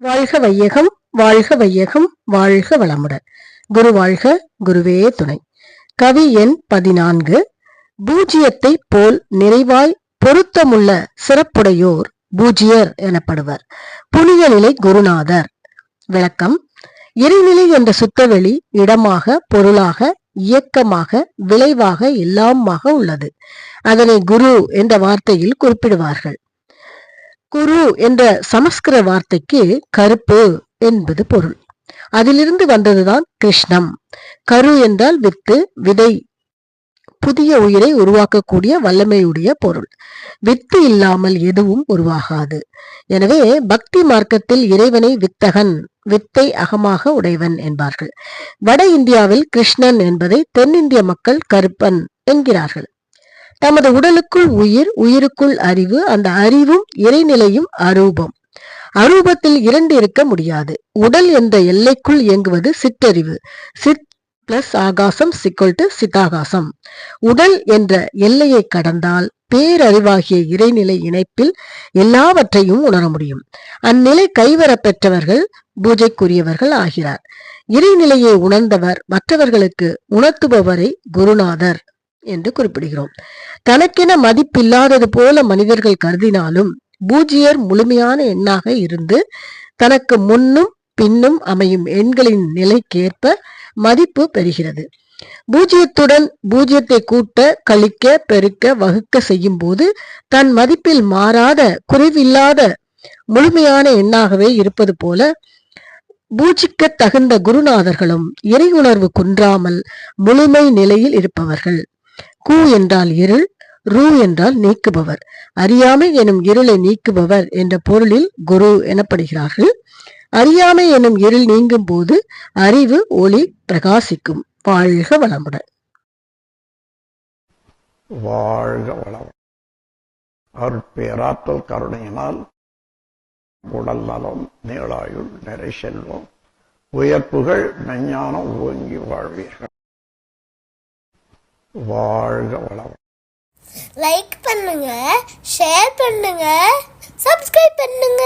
வாழ்க வையகம் வாழ்க வையகம் வாழ்க வளமுடன். குரு வாழ்க குருவே துணை. கவி எண் பதினான்கு பூஜ்யத்தை போல் நிறைவாய் பொருத்தமுள்ள சிறப்புடையோர் பூஜ்யர் எனப்படுவர். புனித நிலை குருநாதர். விளக்கம் இறைநிலை என்ற சுத்தவெளி இடமாக பொருளாக இயக்கமாக விளைவாக எல்லாமாக உள்ளது. அதனை குரு என்ற வார்த்தையில் குறிப்பிடுவார்கள். குரு என்ற சமஸ்கிருத வார்த்தைக்கு கருப்பு என்பது பொருள். அதிலிருந்து வந்ததுதான் கிருஷ்ணம். கரு என்றால் வித்து விதை புதிய உயிரை உருவாக்கக்கூடிய வல்லமையுடைய பொருள். வித்து இல்லாமல் எதுவும் உருவாகாது. எனவே பக்தி மார்க்கத்தில் இறைவனை வித்தகன் வித்தை அகமாக உடையவன் என்பார்கள். வட இந்தியாவில் கிருஷ்ணன் என்பதை தென்னிந்திய மக்கள் கருப்பன் என்கிறார்கள். தமது உடலுக்குள் உயிர் உயிருக்குள் அறிவு அந்த அறிவும் இறைநிலையும் அரூபம். அரூபத்தில் இரண்டு இருக்க முடியாது. உடல் என்ற எல்லைக்குள் இயங்குவது சிற்றறிவு. சித் பிளஸ் ஆகாசம் சிக்கல் டு சித்தாகாசம். உடல் என்ற எல்லையை கடந்தால் பேரறிவாகிய இறைநிலை இணைப்பில் எல்லாவற்றையும் உணர முடியும். அந்நிலை கைவரப்பெற்றவர்கள் பூஜைக்குரியவர்கள் ஆகிறார். இறைநிலையை உணர்ந்தவர் மற்றவர்களுக்கு உணர்த்துபவரை குருநாதர். என்று குறிப்பிடுகிறோம். தனக்கென மதிப்பில்லாதது போல மனிதர்கள் கருதினாலும் பூஜ்யர் முழுமையான எண்ணாக இருந்து தனக்கு முன்னும் பின்னும் அமையும் எண்களின் நிலைக்கேற்ப மதிப்பு பெறுகிறது. பூஜ்ஜியத்துடன் பூஜ்யத்தை கூட்ட கழிக்க பெருக்க வகுக்க செய்யும் போது தன் மதிப்பில் மாறாத குறைவில்லாத முழுமையான எண்ணாகவே இருப்பது போல பூஜிக்க தகுந்த குருநாதர்களும் இறை உணர்வு குன்றாமல் முழுமை நிலையில் இருப்பவர்கள். கு என்றால் இருள் ரூ என்றால் நீக்குபவர். அறியாமை எனும் இருளை நீக்குபவர் என்ற பொருளில் குரு எனப்படுகிறார்கள். அறியாமை எனும் இருள் நீங்கும் போது அறிவு ஒளி பிரகாசிக்கும். வாழ்க வளமுடன். வாழ்க வளம் அருட்பேராற்றல் கருணையினால் உடல் நலம் நீளாயுள் நிறை செல்வம் உயர்ப்புகள் மெஞ்ஞானம் ஓங்கி வாழ்வீர்கள். வாழ்க வளம் லைக் பண்ணுங்க ஷேர் பண்ணுங்க சப்ஸ்கிரைப் பண்ணுங்க.